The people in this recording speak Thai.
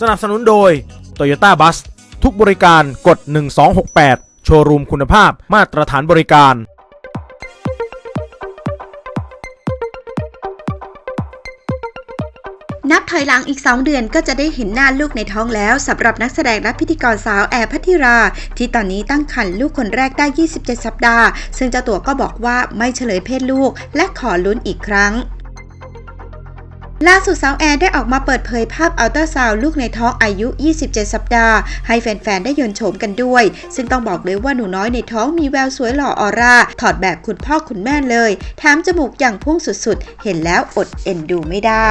สนับสนุนโดย Toyota Bus ทุกบริการกด 1268 โชว์รูมคุณภาพมาตรฐานบริการ นับถอยหลังอีก 2 เดือนก็จะได้เห็นหน้าลูกในท้องแล้วสำหรับนักแสดงและพิธีกรสาวแอร์พัทธิรา ที่ตอนนี้ตั้งครรภ์ลูกคนแรกได้ 27 สัปดาห์ ซึ่งเจ้าตัวก็บอกว่าไม่เฉลยเพศลูก และขอลุ้นอีกครั้ง ล่าสุดสาวแอนได้ออกมาเปิดเผยภาพอัลตราซาวลูกในท้องอายุ 27 สัปดาห์ ให้แฟนๆ ได้ยนโฉมกันด้วย ซึ่งต้องบอกเลยว่าหนูน้อยในท้องมีแววสวยหล่อออร่า ถอดแบบคุณพ่อคุณแม่เลยแถมจมูกอย่างพุ่งสุดๆ เห็นแล้วอดเอ็นดูไม่ได้